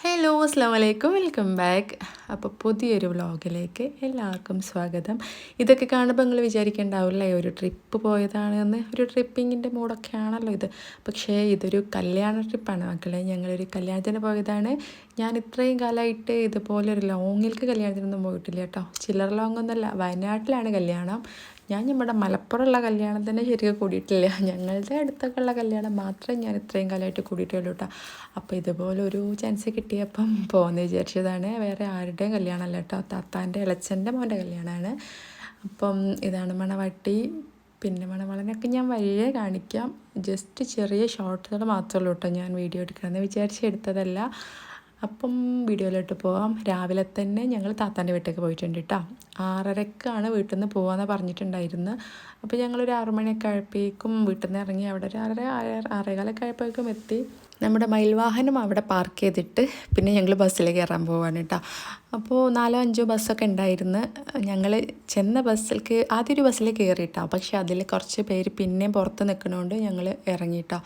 Hello അസ്സാം വലൈക്കും welcome back അപ്പോൾ പുതിയൊരു വ്ളോഗിലേക്ക് എല്ലാവർക്കും സ്വാഗതം. ഇതൊക്കെ കാണുമ്പോൾ നിങ്ങൾ വിചാരിക്കേണ്ടാവില്ലേ ഒരു ട്രിപ്പ് പോയതാണ് എന്ന്. ഒരു ട്രിപ്പിങ്ങിന്റെ മൂഡൊക്കെ ആണല്ലോ ഇത്. പക്ഷേ ഇതൊരു കല്യാണ ട്രിപ്പാണ് മക്കളെ. ഞങ്ങളൊരു കല്യാണത്തിന് പോയതാണ്. ഞാൻ ഇത്രയും കാലമായിട്ട് ഇതുപോലെ ഒരു ലോങ്ങിലേക്ക് കല്യാണത്തിനൊന്നും പോയിട്ടില്ല കേട്ടോ. ചില്ലറ ലോങ് ഒന്നുമല്ല വയനാട്ടിലാണ് കല്യാണം. ഞാൻ നമ്മുടെ മലപ്പുറമുള്ള കല്യാണം തന്നെ ശരിക്കും കൂടിയിട്ടില്ല. ഞങ്ങളുടെ അടുത്തൊക്കെ ഉള്ള കല്യാണം മാത്രമേ ഞാൻ ഇത്രയും കാലമായിട്ട് കൂടിയിട്ടുള്ളൂ കേട്ടോ. അപ്പോൾ ഇതുപോലെ ഒരു ചാൻസ് കിട്ടിയപ്പം പോകുന്ന വിചാരിച്ചതാണ്. വേറെ ആരുടെയും കല്യാണമല്ല കേട്ടോ. താത്താന്റെ ഇളച്ചന്റെ മോന്റെ കല്യാണമാണ്. അപ്പം ഇതാണ് മണവട്ടി. പിന്നെ മണവളനൊക്കെ ഞാൻ വഴിയെ കാണിക്കാം. ജസ്റ്റ് ചെറിയ ഷോർട്ടുകൾ മാത്രമേ ഉള്ളൂ കേട്ടോ ഞാൻ വീഡിയോ എടുക്കണമെന്ന് വിചാരിച്ചെടുത്തതല്ല അപ്പം വീഡിയോയിലോട്ട് പോവാം. രാവിലെ തന്നെ ഞങ്ങൾ താത്താന്റെ വീട്ടിലേക്ക് പോയിട്ടുണ്ട് കേട്ടോ ആറരക്കാണ് വീട്ടിൽ നിന്ന് പോകാമെന്ന് പറഞ്ഞിട്ടുണ്ടായിരുന്നു. അപ്പോൾ ഞങ്ങളൊരു ആറു മണിയൊക്കെ ആയപ്പോഴേക്കും വീട്ടിൽ നിന്ന് ഇറങ്ങി അവിടെ ഒരു ആറര ആറേകാലൊക്കെ ആയപ്പോഴേക്കും എത്തി. നമ്മുടെ മയിൽവാഹനം അവിടെ പാർക്ക് ചെയ്തിട്ട് പിന്നെ ഞങ്ങൾ ബസ്സിൽ കയറാൻ പോവാണ് കേട്ടോ അപ്പോൾ നാലോ അഞ്ചോ ബസ്സൊക്കെ ഉണ്ടായിരുന്നു. ഞങ്ങൾ ചെന്ന ബസ്സിലേക്ക് ആദ്യം ഒരു ബസ്സിൽ കയറിയിട്ടോ പക്ഷേ അതിൽ കുറച്ച് പേര് പിന്നെയും പുറത്ത് നിൽക്കണോണ്ട് ഞങ്ങൾ ഇറങ്ങിയിട്ടോ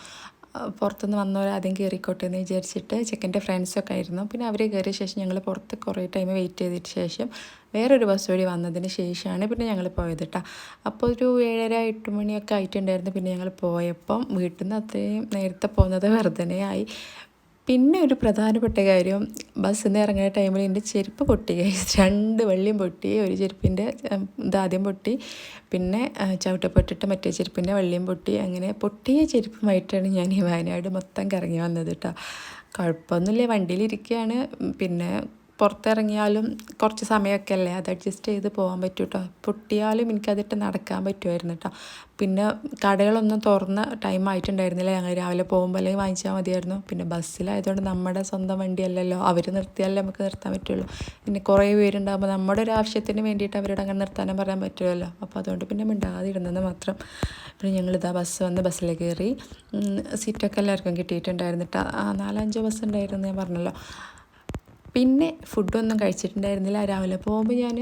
പുറത്തുനിന്ന് വന്നവർ ആദ്യം കയറിക്കോട്ടെ എന്ന് വിചാരിച്ചിട്ട് ചെക്കന്റെ ഫ്രണ്ട്സൊക്കെ ആയിരുന്നു. പിന്നെ അവർ കയറിയ ശേഷം ഞങ്ങൾ പുറത്ത് കുറേ ടൈം വെയിറ്റ് ചെയ്തിട്ട് ശേഷം വേറൊരു ബസ് വഴി വന്നതിന് ശേഷമാണ് പിന്നെ ഞങ്ങൾ പോയത് കേട്ടോ അപ്പോൾ ഒരു ഏഴര എട്ട് മണിയൊക്കെ ആയിട്ടുണ്ടായിരുന്നു. പിന്നെ ഞങ്ങൾ പോയപ്പം വീട്ടിൽ നിന്ന് അത്രയും നേരത്തെ പോകുന്നത് വെറുതെ പിന്നെ ഒരു പ്രധാനപ്പെട്ട കാര്യം ബസ്സിൽ നിന്ന് ഇറങ്ങുന്ന ടൈമിൽ എന്റെ ചെരുപ്പ് പൊട്ടി രണ്ട് വെള്ളിയും പൊട്ടി ഒരു ചെരുപ്പിന്റെ ഇതാദ്യം പൊട്ടി. പിന്നെ ചവിട്ടപ്പെട്ടിട്ട് മറ്റേ ചെരുപ്പിന്റെ വെള്ളിയും പൊട്ടി. അങ്ങനെ പൊട്ടിയ ചെരുപ്പുമായിട്ടാണ് ഞാൻ ഈ വയനാട് മൊത്തം കറങ്ങി വന്നത് കേട്ടോ കുഴപ്പമൊന്നുമില്ല വണ്ടിയിലിരിക്കുകയാണ് പിന്നെ പുറത്തിറങ്ങിയാലും കുറച്ച് സമയമൊക്കെ അല്ലേ അത് അഡ്ജസ്റ്റ് ചെയ്ത് പോകാൻ പറ്റും കേട്ടോ പൊട്ടിയാലും എനിക്കതിട്ട് നടക്കാൻ പറ്റുമായിരുന്നു കേട്ടോ പിന്നെ കടകളൊന്നും തുറന്ന ടൈം ആയിട്ടുണ്ടായിരുന്നില്ല. ഞങ്ങൾ രാവിലെ പോകുമ്പോൾ അല്ലെങ്കിൽ വാങ്ങിച്ചാൽ മതിയായിരുന്നു. പിന്നെ ബസ്സിലായതുകൊണ്ട് നമ്മുടെ സ്വന്തം വണ്ടിയല്ലല്ലോ. അവർ നിർത്തിയാലേ നമുക്ക് നിർത്താൻ പറ്റുള്ളൂ. പിന്നെ കുറേ പേരുണ്ടാകുമ്പോൾ നമ്മുടെ ഒരു ആവശ്യത്തിന് വേണ്ടിയിട്ട് അവരോട് അങ്ങനെ നിർത്താനും പറയാൻ പറ്റുമല്ലോ. അപ്പോൾ അതുകൊണ്ട് പിന്നെ മിണ്ടാതിരുന്നത് മാത്രം. പിന്നെ ഞങ്ങളിതാ ബസ് വന്ന് ബസ്സിൽ കയറി സീറ്റൊക്കെ എല്ലാവർക്കും കിട്ടിയിട്ടുണ്ടായിരുന്നിട്ട് നാലഞ്ചോ ബസ് ഉണ്ടായിരുന്നു ഞാൻ പറഞ്ഞല്ലോ. പിന്നെ ഫുഡൊന്നും കഴിച്ചിട്ടുണ്ടായിരുന്നില്ല. രാവിലെ പോകുമ്പോൾ ഞാൻ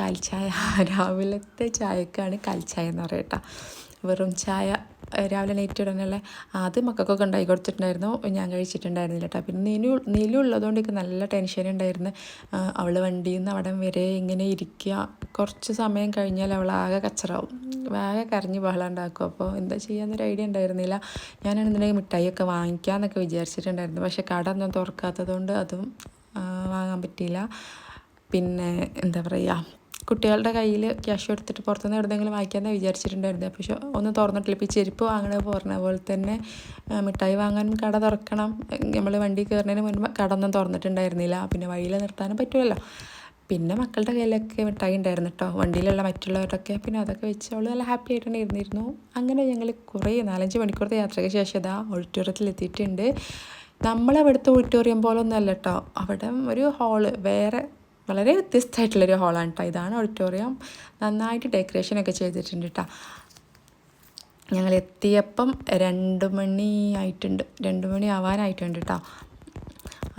കാൽച്ചായ രാവിലത്തെ ചായക്കാണ് കാൽച്ചായ എന്ന് പറയട്ടോ. വെറും ചായ രാവിലെ നൈറ്റ് ഇടാനുള്ള അത് മക്കൾക്കൊക്കെ ഉണ്ടായി കൊടുത്തിട്ടുണ്ടായിരുന്നു. ഞാൻ കഴിച്ചിട്ടുണ്ടായിരുന്നില്ല കേട്ടോ പിന്നെ നീലു നീലു ഉള്ളതുകൊണ്ട് നല്ല ടെൻഷൻ ഉണ്ടായിരുന്നു. അവൾ വണ്ടിയിൽ നിന്ന് അവിടെ വരെ ഇങ്ങനെ ഇരിക്കുക കുറച്ച് സമയം കഴിഞ്ഞാൽ അവൾ ആകെ കച്ചറാവും. ആകെ കരഞ്ഞ് ബഹളം ഉണ്ടാക്കും അപ്പോൾ എന്താ ചെയ്യാന്നൊരു ഐഡിയ ഉണ്ടായിരുന്നില്ല. ഞാനാണെന്നുണ്ടെങ്കിൽ മിഠായിയൊക്കെ വാങ്ങിക്കാമെന്നൊക്കെ വിചാരിച്ചിട്ടുണ്ടായിരുന്നു. പക്ഷേ കട ഒന്നും തുറക്കാത്തതുകൊണ്ട് അതും വാങ്ങാൻ പറ്റിയില്ല. പിന്നെ എന്താ പറയുക കുട്ടികളുടെ കയ്യിൽ ക്യാഷ് എടുത്തിട്ട് പുറത്തുനിന്ന് എവിടെയെങ്കിലും വാങ്ങിക്കാമെന്ന് വിചാരിച്ചിട്ടുണ്ടായിരുന്നു പക്ഷെ ഒന്നും തുറന്നിട്ടില്ല. ഇപ്പോൾ ചെരുപ്പ് വാങ്ങണ പറഞ്ഞ പോലെ തന്നെ മിഠായി വാങ്ങാനും കട തുറക്കണം. നമ്മൾ വണ്ടി കയറുന്നതിന് മുൻപ് കട ഒന്നും തുറന്നിട്ടുണ്ടായിരുന്നില്ല. പിന്നെ വഴിയിൽ നിർത്താനും പറ്റുമല്ലോ പിന്നെ മക്കളുടെ കയ്യിലൊക്കെ മിഠായി ഉണ്ടായിരുന്നു കേട്ടോ വണ്ടിയിലുള്ള മറ്റുള്ളവരൊക്കെ പിന്നെ അതൊക്കെ വെച്ച് അവൾ നല്ല ഹാപ്പി ആയിട്ട് ഇരുന്നിരുന്നു. അങ്ങനെ ഞങ്ങൾ കുറേ നാലഞ്ച് മണിക്കൂറത്തെ യാത്രയ്ക്ക് ശേഷം ഇതാ ഓഡിറ്റോറിയത്തിൽ എത്തിയിട്ടുണ്ട് നമ്മളവിടുത്തെ ഓഡിറ്റോറിയം പോലെ ഒന്നുമല്ല കേട്ടോ അവിടെ ഒരു ഹാൾ വേറെ വളരെ വ്യത്യസ്തമായിട്ടുള്ളൊരു ഹാളാണ് കേട്ടോ ഇതാണ് ഓഡിറ്റോറിയം നന്നായിട്ട് ഡെക്കറേഷനൊക്കെ ചെയ്തിട്ടുണ്ട് കേട്ടോ ഞങ്ങൾ എത്തിയപ്പം രണ്ട് മണി ആയിട്ടുണ്ട്. രണ്ട് മണി ആവാനായിട്ടുണ്ട് കേട്ടോ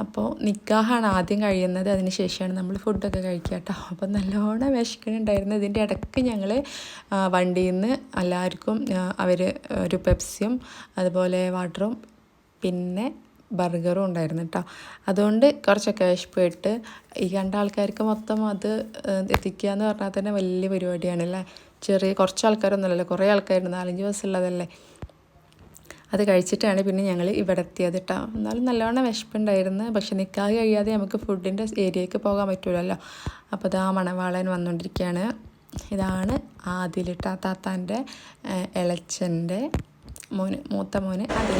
അപ്പോൾ നിക്കാഹാണ് ആദ്യം കഴിയുന്നത്. അതിന് ശേഷമാണ് നമ്മൾ ഫുഡൊക്കെ കഴിക്കുക കേട്ടോ. അപ്പോൾ നല്ലോണം വിശക്കണുണ്ടായിരുന്നു ഇതിന്റെ ഇടയ്ക്ക് ഞങ്ങൾ വണ്ടിയിൽ നിന്ന് എല്ലാവർക്കും അവർ ഒരു പെപ്സിയും അതുപോലെ വാട്ടറും പിന്നെ ബർഗറും ഉണ്ടായിരുന്നു കേട്ടോ. അതുകൊണ്ട് കുറച്ചൊക്കെ വിശപ്പിട്ട് ഈ കണ്ട ആൾക്കാർക്ക് മൊത്തം അത് എത്തിക്കുക എന്ന് പറഞ്ഞാൽ തന്നെ വലിയ പരിപാടിയാണല്ലേ? ചെറിയ കുറച്ച് ആൾക്കാരൊന്നുമല്ലല്ലോ. കുറേ ആൾക്കാരുണ്ട്. നാലഞ്ച് ബസ്സുള്ളതല്ലേ അത് കഴിച്ചിട്ടാണ് പിന്നെ ഞങ്ങൾ ഇവിടെ എത്തിയത് കേട്ടോ എന്നാലും നല്ലവണ്ണം വിശപ്പുണ്ടായിരുന്നു. പക്ഷെ നിൽക്കാതെ കഴിയാതെ നമുക്ക് ഫുഡിന്റെ ഏരിയയ്ക്ക് പോകാൻ പറ്റുമല്ലോ അപ്പോൾ ഇതാ മണവാളൻ വന്നുകൊണ്ടിരിക്കുകയാണ് ഇതാണ് ആദിലിട്ട താത്താന്റെ ഇളച്ചന്റെ മോന് മൂത്ത മോന് അതിൽ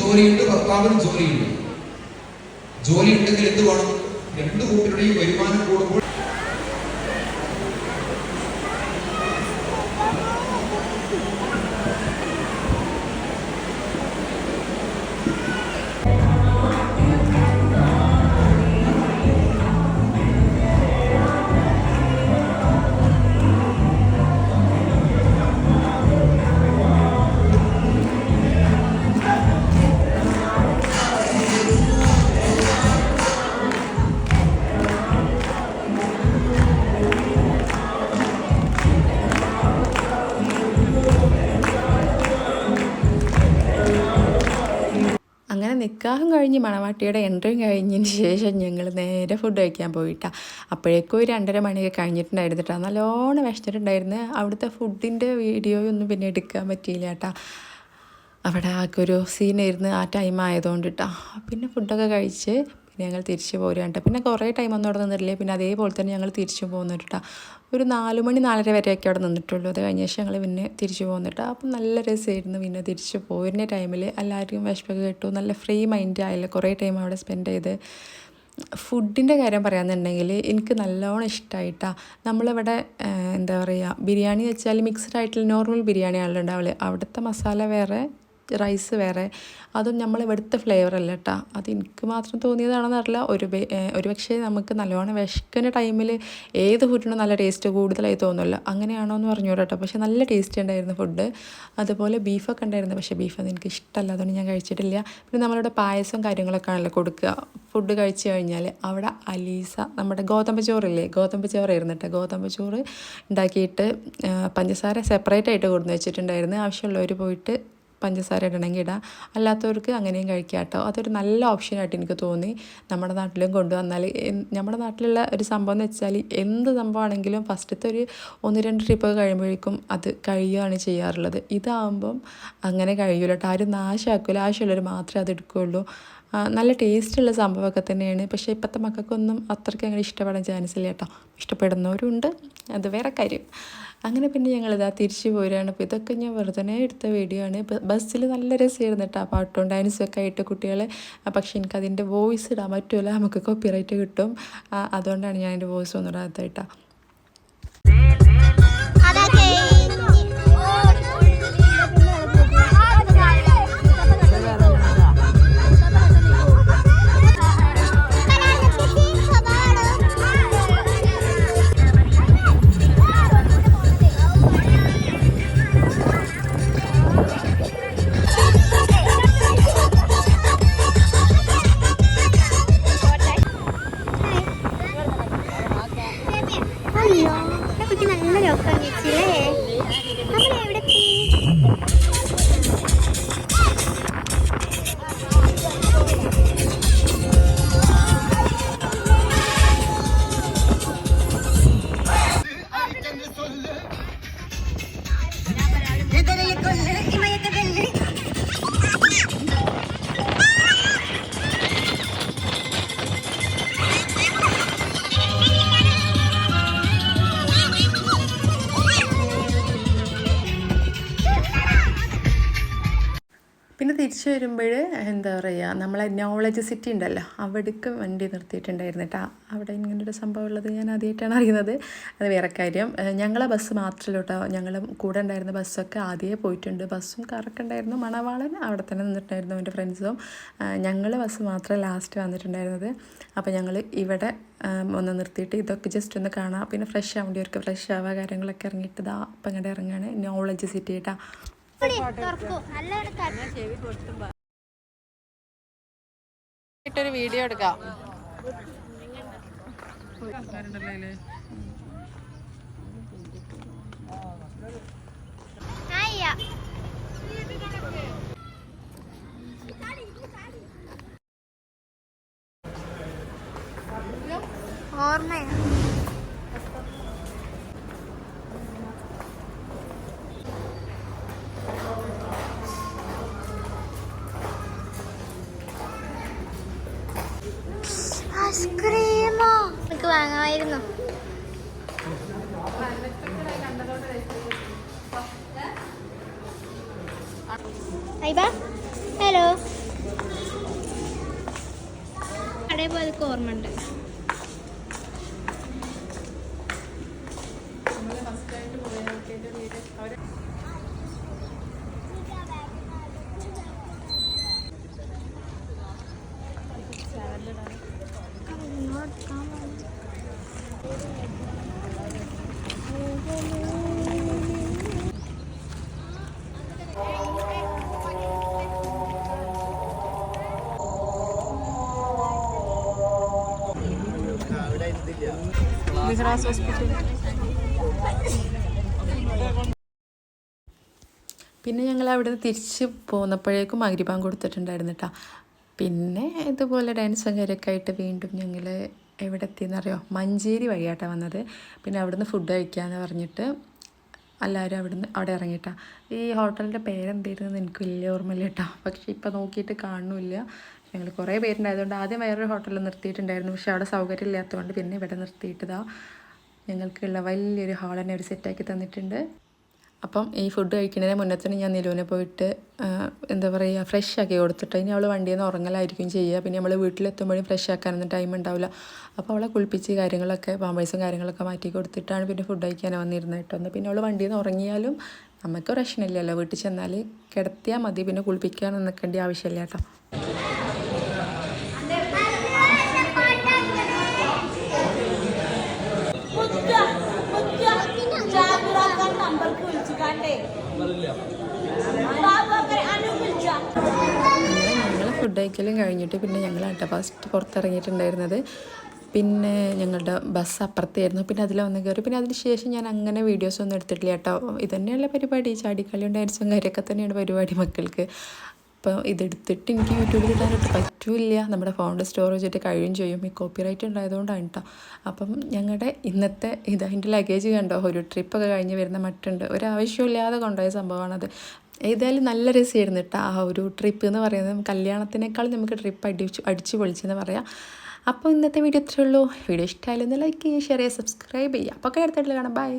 ജോലിയുണ്ട് ഭർത്താവിന് ജോലിയുണ്ട്. ജോലി ഉണ്ടെങ്കിൽ എന്ത് വേണം? രണ്ടു കൂട്ടരുടെയും വരുമാനം കൂടുമ്പോൾ നിൽക്കാഹും കഴിഞ്ഞ് മണവാട്ടിയുടെ എൻട്രിയും കഴിഞ്ഞതിന് ശേഷം ഞങ്ങൾ നേരെ ഫുഡ് കഴിക്കാൻ പോയിട്ടാ. അപ്പോഴേക്കും ഒരു രണ്ടര മണിയൊക്കെ കഴിഞ്ഞിട്ടുണ്ടായിരുന്നു കേട്ടോ നല്ലോണം വിശന്നിട്ടുണ്ടായിരുന്നു. അവിടുത്തെ ഫുഡിന്റെ വീഡിയോ ഒന്നും പിന്നെ എടുക്കാൻ പറ്റിയില്ല കേട്ടോ അവിടെ ആകെ ഒരു സീനായിരുന്നു ആ ടൈം ആയതുകൊണ്ട് കേട്ടോ പിന്നെ ഫുഡൊക്കെ കഴിച്ച് ഞങ്ങൾ തിരിച്ചു പോരുകയാണ് കേട്ടോ. പിന്നെ കുറേ ടൈം ഒന്നും അവിടെ നിന്നിട്ടില്ലേ. പിന്നെ അതേപോലെ തന്നെ ഞങ്ങൾ തിരിച്ചു പോകുന്നുണ്ട് കേട്ടോ. ഒരു നാല് മണി നാലര വരെയൊക്കെ അവിടെ നിന്നിട്ടുള്ളൂ. അത് കഴിഞ്ഞ ശേഷം ഞങ്ങൾ പിന്നെ തിരിച്ചു പോകുന്നിട്ട് അപ്പം നല്ല രസമായിരുന്നു പിന്നെ തിരിച്ച് പോരുന്ന ടൈമിൽ എല്ലാവർക്കും വിശപ്പൊക്കെ കിട്ടും. നല്ല ഫ്രീ മൈൻഡ് ആയില്ല കുറേ ടൈം അവിടെ സ്പെൻഡ് ചെയ്ത്. ഫുഡിന്റെ കാര്യം പറയാമെന്നുണ്ടെങ്കിൽ എനിക്ക് നല്ലോണം ഇഷ്ടമായിട്ടാ നമ്മളിവിടെ എന്താ പറയുക ബിരിയാണി വെച്ചാൽ മിക്സ്ഡ് ആയിട്ടുള്ള നോർമൽ ബിരിയാണിയാണല്ലോ ഉണ്ടാവില്ല അവിടുത്തെ മസാല വേറെ റൈസ് വേറെ. അതും നമ്മൾ ഇവിടുത്തെ ഫ്ലേവർ അല്ല കേട്ടോ അത് എനിക്ക് മാത്രം തോന്നിയതാണെന്ന് അറിയില്ല. ഒരു ഒരു പക്ഷേ നമുക്ക് നല്ലോണം വിശക്കുന്ന ടൈമിൽ ഏത് ഫുഡിനും നല്ല ടേസ്റ്റ് കൂടുതലായി തോന്നുമല്ലോ അങ്ങനെയാണോ എന്ന് പറഞ്ഞു കേട്ടോ പക്ഷേ നല്ല ടേസ്റ്റ് ഉണ്ടായിരുന്നു ഫുഡ് അതുപോലെ ബീഫൊക്കെ ഉണ്ടായിരുന്നു. പക്ഷേ ബീഫൊന്നും എനിക്ക് ഇഷ്ടമല്ല. അതുകൊണ്ട് ഞാൻ കഴിച്ചിട്ടില്ല. പിന്നെ നമ്മളിവിടെ പായസം കാര്യങ്ങളൊക്കെ ആണല്ലോ കൊടുക്കുക. ഫുഡ് കഴിച്ചു കഴിഞ്ഞാൽ അവിടെ അലീസ നമ്മുടെ ഗോതമ്പ് ചോറില്ലേ? ഗോതമ്പ് ചോറായിരുന്നു കേട്ടോ ഗോതമ്പ് ചോറ് ഉണ്ടാക്കിയിട്ട് പഞ്ചസാര സെപ്പറേറ്റ് ആയിട്ട് കൊടുന്ന് വെച്ചിട്ടുണ്ടായിരുന്നു ആവശ്യമുള്ളവർ പോയിട്ട് പഞ്ചസാര ഇടണമെങ്കിൽ ഇടാം. അല്ലാത്തവർക്ക് അങ്ങനെയും കഴിക്കാം കേട്ടോ. അതൊരു നല്ല ഓപ്ഷനായിട്ട് എനിക്ക് തോന്നി. നമ്മുടെ നാട്ടിലും കൊണ്ടുവന്നാൽ നമ്മുടെ നാട്ടിലുള്ള ഒരു സംഭവം എന്ന് വെച്ചാൽ എന്ത് സംഭവമാണെങ്കിലും ഫസ്റ്റത്തെ ഒരു ഒന്ന് രണ്ട് ട്രിപ്പ് കഴിയുമ്പോഴേക്കും അത് കഴിയുകയാണ് ചെയ്യാറുള്ളത്. ഇതാകുമ്പം അങ്ങനെ കഴിയൂല കേട്ടോ. ആരും നാശമാക്കില്ല ആവശ്യമുള്ളവർ മാത്രമേ അത് എടുക്കുകയുള്ളൂ. നല്ല ടേസ്റ്റുള്ള സംഭവമൊക്കെ തന്നെയാണ്. പക്ഷേ ഇപ്പോഴത്തെ മക്കൾക്കൊന്നും അത്രയ്ക്ക് അങ്ങനെ ഇഷ്ടപ്പെടാൻ ചാൻസ് ഇല്ല കേട്ടോ. ഇഷ്ടപ്പെടുന്നവരുണ്ട്. അത് വേറെ കാര്യം. അങ്ങനെ പിന്നെ ഞങ്ങളിതാ തിരിച്ചു പോരുകയാണ് അപ്പോൾ ഇതൊക്കെ ഞാൻ വെറുതെ എടുത്ത വീഡിയോ ആണ്. ബസ്സിൽ നല്ല രസമായിരുന്നു കേട്ടോ. പാട്ടും ഡാൻസും ഒക്കെ ആയിട്ട് കുട്ടികളെ. പക്ഷെ എനിക്ക് എനിക്കതിന്റെ വോയിസ് ഇടാൻ പറ്റില്ല നമുക്ക് കോപ്പിറൈറ്റ് കിട്ടും. ആ, അതുകൊണ്ടാണ് ഞാൻ എന്റെ വോയിസ് ഒന്നും ഇടാത്ത കേട്ടോ. വരുമ്പോൾ എന്താ പറയുക നമ്മളെ നോളജ് സിറ്റി ഉണ്ടല്ലോ അവിടേക്ക് വണ്ടി നിർത്തിയിട്ടുണ്ടായിരുന്നു കേട്ടോ. അവിടെ ഇങ്ങനെ ഒരു സംഭവം ഉള്ളത് ഞാൻ ആദ്യമായിട്ടാണ് അറിയുന്നത്. അത് വേറെ കാര്യം. ഞങ്ങളെ ബസ് മാത്രമല്ല കേട്ടോ. ഞങ്ങൾ കൂടെ ഉണ്ടായിരുന്ന ബസ്സൊക്കെ ആദ്യമേ പോയിട്ടുണ്ട്. ബസ്സും കാറൊക്കെ ഉണ്ടായിരുന്നു. മണവാളൻ അവിടെ തന്നെ നിന്നിട്ടുണ്ടായിരുന്നു എന്റെ ഫ്രണ്ട്സും ഞങ്ങൾ ബസ് മാത്രം ലാസ്റ്റ് വന്നിട്ടുണ്ടായിരുന്നത്. അപ്പോൾ ഞങ്ങൾ ഇവിടെ ഒന്ന് നിർത്തിയിട്ട് ഇതൊക്കെ ജസ്റ്റ് ഒന്ന് കാണാം. പിന്നെ ഫ്രഷ് ആവേണ്ടി അവർക്ക് ഫ്രഷ് ആവുക കാര്യങ്ങളൊക്കെ ഇറങ്ങിയിട്ട് ഇതാ അപ്പം ഇങ്ങോട്ട് ഇറങ്ങുകയാണ് നോളജ് സിറ്റി കേട്ടോ ഒരു വീഡിയോ എടുക്കാം. ആയ്യ. അയ്യ ഹലോ അതേപോലെ ഓർമ്മ ഉണ്ട് പിന്നെ ഞങ്ങൾ അവിടെ നിന്ന് തിരിച്ച് പോന്നപ്പോഴേക്കും അഗ്രിപാൻ കൊടുത്തിട്ടുണ്ടായിരുന്നു കേട്ടോ പിന്നെ ഇതുപോലെ ഡാൻസ് കാര്യമൊക്കെ ആയിട്ട് വീണ്ടും ഞങ്ങൾ എവിടെ എത്തിയെന്നറിയോ മഞ്ചേരി വഴിയാട്ടാ വന്നത്. പിന്നെ അവിടുന്ന് ഫുഡ് കഴിക്കാമെന്ന് പറഞ്ഞിട്ട് എല്ലാവരും അവിടുന്ന് അവിടെ ഇറങ്ങിയിട്ടാണ് ഈ ഹോട്ടലിന്റെ പേരെന്തായിരുന്നു എനിക്ക് വലിയ ഓർമ്മയില്ല കേട്ടോ പക്ഷേ ഇപ്പോൾ നോക്കിയിട്ട് കാണുന്നില്ല. ഞങ്ങൾ കുറേ പേരുണ്ടായതുകൊണ്ട് ആദ്യം വേറൊരു ഹോട്ടലിൽ നിർത്തിയിട്ടുണ്ടായിരുന്നു. പക്ഷേ അവിടെ സൗകര്യം ഇല്ലാത്തതുകൊണ്ട് പിന്നെ ഇവിടെ നിർത്തിയിട്ടതാ. ഞങ്ങൾക്കുള്ള വലിയൊരു ഹാൾ തന്നെ ഒരു സെറ്റാക്കി തന്നിട്ടുണ്ട്. അപ്പം ഈ ഫുഡ് കഴിക്കുന്നതിന് മുന്നേ തന്നെ ഞാൻ നിലുവിനെ പോയിട്ട് എന്താ പറയുക ഫ്രഷ് ആക്കി കൊടുത്തിട്ട് ഇനി അവൾ വണ്ടിയിൽ നിന്ന് ഉറങ്ങലായിരിക്കും ചെയ്യുക. പിന്നെ നമ്മൾ വീട്ടിലെത്തുമ്പോഴും ഫ്രഷ് ആക്കാനൊന്നും ടൈം ഉണ്ടാവില്ല. അപ്പോൾ അവളെ കുളിപ്പിച്ച് കാര്യങ്ങളൊക്കെ പാമ്പേഴ്സും കാര്യങ്ങളൊക്കെ മാറ്റി കൊടുത്തിട്ടാണ് പിന്നെ ഫുഡ് കഴിക്കാൻ വന്നിരുന്നത് കേട്ടോ. എന്നാൽ പിന്നെ അവൾ വണ്ടിയിൽ നിന്ന് ഉറങ്ങിയാലും നമുക്ക് പ്രശ്നമില്ലല്ലോ. വീട്ടിൽ ചെന്നാൽ കിടത്തിയാൽ മതി. പിന്നെ കുളിപ്പിക്കാൻ നിൽക്കേണ്ട ആവശ്യമില്ല കേട്ടോ ജാഗ്രത നമ്പർക്ക് വിളിച്ചു കണ്ടേ ബാബു അങ്ങനെ അനു വിളിച്ച അങ്ങനെ ഞങ്ങൾ ഫുഡ് കഴിക്കലും കഴിഞ്ഞിട്ട് പിന്നെ ഞങ്ങൾ ഫസ്റ്റ് പുറത്തിറങ്ങിയിട്ടുണ്ടായിരുന്നത്. പിന്നെ ഞങ്ങളുടെ ബസ് അപ്പുറത്തായിരുന്നു. പിന്നെ അതിൽ വന്ന് കയറി. പിന്നെ അതിന് ശേഷം ഞാൻ അങ്ങനെ വീഡിയോസ് ഒന്നും എടുത്തിട്ടില്ല കേട്ടോ. ഇതന്നെയുള്ള പരിപാടി? ചാടിക്കളിയും ഡാൻസും കാര്യമൊക്കെ തന്നെയാണ് പരിപാടി മക്കൾക്ക്. അപ്പോൾ ഇതെടുത്തിട്ട് എനിക്ക് യൂട്യൂബിൽ ഇടാനായിട്ട് പറ്റില്ല. നമ്മുടെ ഫോണിന്റെ സ്റ്റോറേജ് ആയിട്ട് കഴിയും ചെയ്യും. ഈ കോപ്പി റൈറ്റ് ഉണ്ടായതുകൊണ്ടാണ് കേട്ടോ അപ്പം ഞങ്ങളുടെ ഇന്നത്തെ ഇത് അതിന്റെ ലഗേജ് കണ്ടോ? ഒരു ട്രിപ്പൊക്കെ കഴിഞ്ഞ് വരുന്ന മട്ടുണ്ട് ഒരു ആവശ്യമില്ലാതെ കൊണ്ടുപോയ സംഭവമാണത്. ഏതായാലും നല്ല രസമായിരുന്നു കേട്ടോ ആ ഒരു ട്രിപ്പ് എന്ന് പറയുന്നത്. കല്യാണത്തിനേക്കാൾ നമുക്ക് ട്രിപ്പ് അടിച്ച് അടിച്ചു പൊളിച്ചെന്ന് പറയാം. അപ്പോൾ ഇന്നത്തെ വീഡിയോ ഇത്രയേ ഉള്ളൂ. വീഡിയോ ഇഷ്ടമായാലും ലൈക്ക് ചെയ്യുക ഷെയർ ചെയ്യുക സബ്സ്ക്രൈബ് ചെയ്യുക. അപ്പോൾ അടുത്തായിട്ട് കാണാം. ബൈ